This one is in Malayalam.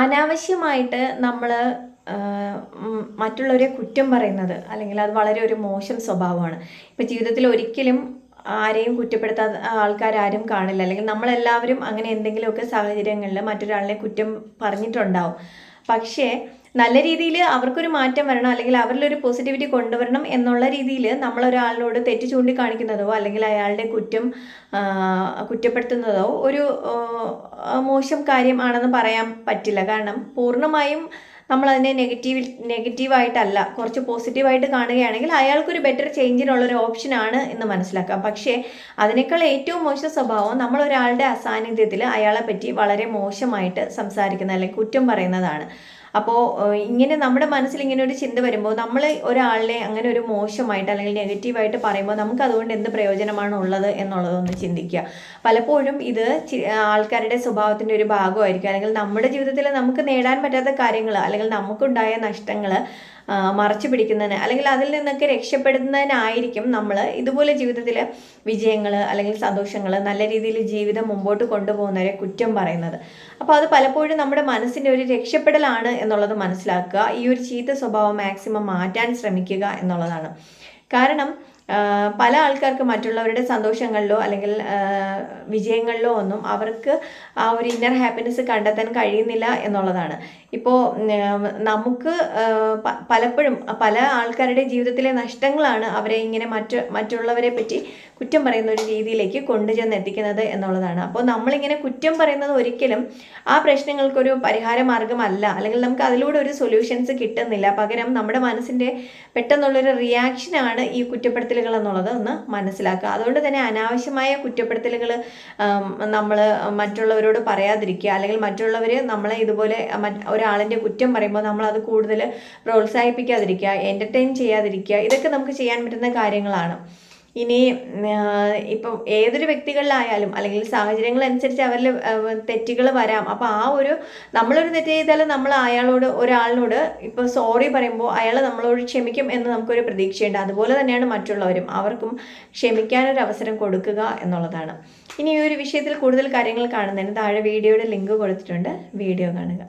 അനാവശ്യമായിട്ട് നമ്മൾ മറ്റുള്ളവരെ കുറ്റം പറയുന്നത് അല്ലെങ്കിൽ അത് വളരെ ഒരു മോശം സ്വഭാവമാണ്. ഇപ്പം ജീവിതത്തിൽ ഒരിക്കലും ആരെയും കുറ്റപ്പെടുത്താത്ത ആൾക്കാരും കാണില്ല. അല്ലെങ്കിൽ നമ്മളെല്ലാവരും അങ്ങനെ എന്തെങ്കിലുമൊക്കെ സാഹചര്യങ്ങളിൽ മറ്റൊരാളിനെ കുറ്റം പറഞ്ഞിട്ടുണ്ടാവും. പക്ഷേ നല്ല രീതിയിൽ അവർക്കൊരു മാറ്റം വരണം അല്ലെങ്കിൽ അവരിലൊരു പോസിറ്റിവിറ്റി കൊണ്ടുവരണം എന്നുള്ള രീതിയിൽ നമ്മൾ ഒരാളിനോട് തെറ്റ് ചൂണ്ടിക്കാണിക്കുന്നതോ അല്ലെങ്കിൽ അയാളുടെ കുറ്റം കുറ്റപ്പെടുത്തുന്നതോ ഒരു മോശം കാര്യം ആണെന്ന് പറയാൻ പറ്റില്ല. കാരണം പൂർണമായും നമ്മൾ അതിനെ നെഗറ്റീവ് നെഗറ്റീവായിട്ടല്ല കുറച്ച് പോസിറ്റീവായിട്ട് കാണുകയാണെങ്കിൽ അയാൾക്കൊരു ബെറ്റർ ചേഞ്ചിനുള്ള ഒരു ഓപ്ഷനാണ് എന്ന് മനസ്സിലാക്കാം. പക്ഷേ അതിനേക്കാൾ ഏറ്റവും മോശം സ്വഭാവം നമ്മൾ ഒരാളുടെ അസാന്നിധ്യത്തിൽ അയാളെ പറ്റി വളരെ മോശമായിട്ട് സംസാരിക്കുന്ന അല്ലെങ്കിൽ കുറ്റം പറയുന്നതാണ്. അപ്പോൾ ഇങ്ങനെ നമ്മുടെ മനസ്സിൽ ഇങ്ങനെ ഒരു ചിന്ത വരുമ്പോൾ നമ്മൾ ഒരാളിനെ അങ്ങനെ ഒരു മോശമായിട്ട് അല്ലെങ്കിൽ നെഗറ്റീവായിട്ട് പറയുമ്പോൾ നമുക്ക് അതുകൊണ്ട് എന്ത് പ്രയോജനമാണ് ഉള്ളത് എന്നുള്ളതൊന്ന് ചിന്തിക്കുക. പലപ്പോഴും ഇത് ആൾക്കാരുടെ സ്വഭാവത്തിന്റെ ഒരു ഭാഗമായിരിക്കും. അല്ലെങ്കിൽ നമ്മുടെ ജീവിതത്തിൽ നമുക്ക് നേടാൻ പറ്റാത്ത കാര്യങ്ങൾ അല്ലെങ്കിൽ നമുക്കുണ്ടായ നഷ്ടങ്ങൾ മറച്ചു പിടിക്കുന്നതിന് അല്ലെങ്കിൽ അതിൽ നിന്നൊക്കെ രക്ഷപ്പെടുന്നതിനായിരിക്കും നമ്മൾ ഇതുപോലെ ജീവിതത്തിൽ വിജയങ്ങൾ അല്ലെങ്കിൽ സന്തോഷങ്ങൾ നല്ല രീതിയിൽ ജീവിതം മുമ്പോട്ട് കൊണ്ടുപോകുന്നവരെ കുറ്റം പറയുന്നത്. അപ്പോൾ അത് പലപ്പോഴും നമ്മുടെ മനസ്സിന്റെ ഒരു രക്ഷപ്പെടലാണ് എന്നുള്ളത് മനസ്സിലാക്കുക. ഈ ഒരു ചീത്ത സ്വഭാവം മാക്സിമം മാറ്റാൻ ശ്രമിക്കുക എന്നുള്ളതാണ്. കാരണം പല ആൾക്കാർക്ക് മറ്റുള്ളവരുടെ സന്തോഷങ്ങളിലോ അല്ലെങ്കിൽ വിജയങ്ങളിലോ ഒന്നും അവർക്ക് ആ ഒരു ഇന്നർ ഹാപ്പിനെസ് കണ്ടെത്താൻ കഴിയുന്നില്ല എന്നുള്ളതാണ്. ഇപ്പോൾ നമുക്ക് പലപ്പോഴും പല ആൾക്കാരുടെ ജീവിതത്തിലെ നഷ്ടങ്ങളാണ് അവരെ ഇങ്ങനെ മറ്റു മറ്റുള്ളവരെ പറ്റി കുറ്റം പറയുന്ന ഒരു രീതിയിലേക്ക് കൊണ്ടുചെന്ന് എത്തിക്കുന്നത് എന്നുള്ളതാണ്. അപ്പോൾ നമ്മളിങ്ങനെ കുറ്റം പറയുന്നത് ഒരിക്കലും ആ പ്രശ്നങ്ങൾക്കൊരു പരിഹാര മാർഗമല്ല അല്ലെങ്കിൽ നമുക്ക് അതിലൂടെ ഒരു സൊല്യൂഷൻസ് കിട്ടുന്നില്ല. പകരം നമ്മുടെ മനസ്സിന്റെ പെട്ടെന്നുള്ളൊരു റിയാക്ഷനാണ് ഈ കുറ്റപ്പെടുത്തലുകൾ എന്നുള്ളത് ഒന്ന് മനസ്സിലാക്കുക. അതുകൊണ്ട് തന്നെ അനാവശ്യമായ കുറ്റപ്പെടുത്തലുകൾ നമ്മൾ മറ്റുള്ളവരോട് പറയാതിരിക്കുക അല്ലെങ്കിൽ മറ്റുള്ളവർ നമ്മളെ ഇതുപോലെ ഒരാളിന്റെ കുറ്റം പറയുമ്പോൾ നമ്മൾ അത് കൂടുതൽ പ്രോത്സാഹിപ്പിക്കാതിരിക്കുക എന്റർടൈൻ ചെയ്യാതിരിക്കുക ഇതൊക്കെ നമുക്ക് ചെയ്യാൻ പറ്റുന്ന കാര്യങ്ങളാണ്. ഇനി ഇപ്പം ഏതൊരു വ്യക്തികളിലായാലും അല്ലെങ്കിൽ സാഹചര്യങ്ങൾ അനുസരിച്ച് അവരിൽ തെറ്റുകൾ വരാം. അപ്പോൾ ആ ഒരു നമ്മളൊരു തെറ്റ് ചെയ്താൽ നമ്മൾ അയാളോട് ഒരാളിനോട് ഇപ്പോൾ സോറി പറയുമ്പോൾ അയാൾ നമ്മളോട് ക്ഷമിക്കും എന്ന് നമുക്കൊരു പ്രതീക്ഷയുണ്ട്. അതുപോലെ തന്നെയാണ് മറ്റുള്ളവരും. അവർക്കും ക്ഷമിക്കാനൊരു അവസരം കൊടുക്കുക എന്നുള്ളതാണ്. ഇനി ഈ ഒരു വിഷയത്തിൽ കൂടുതൽ കാര്യങ്ങൾ കാണുന്നതിന് താഴെ വീഡിയോയുടെ ലിങ്ക് കൊടുത്തിട്ടുണ്ട്. വീഡിയോ കാണുക.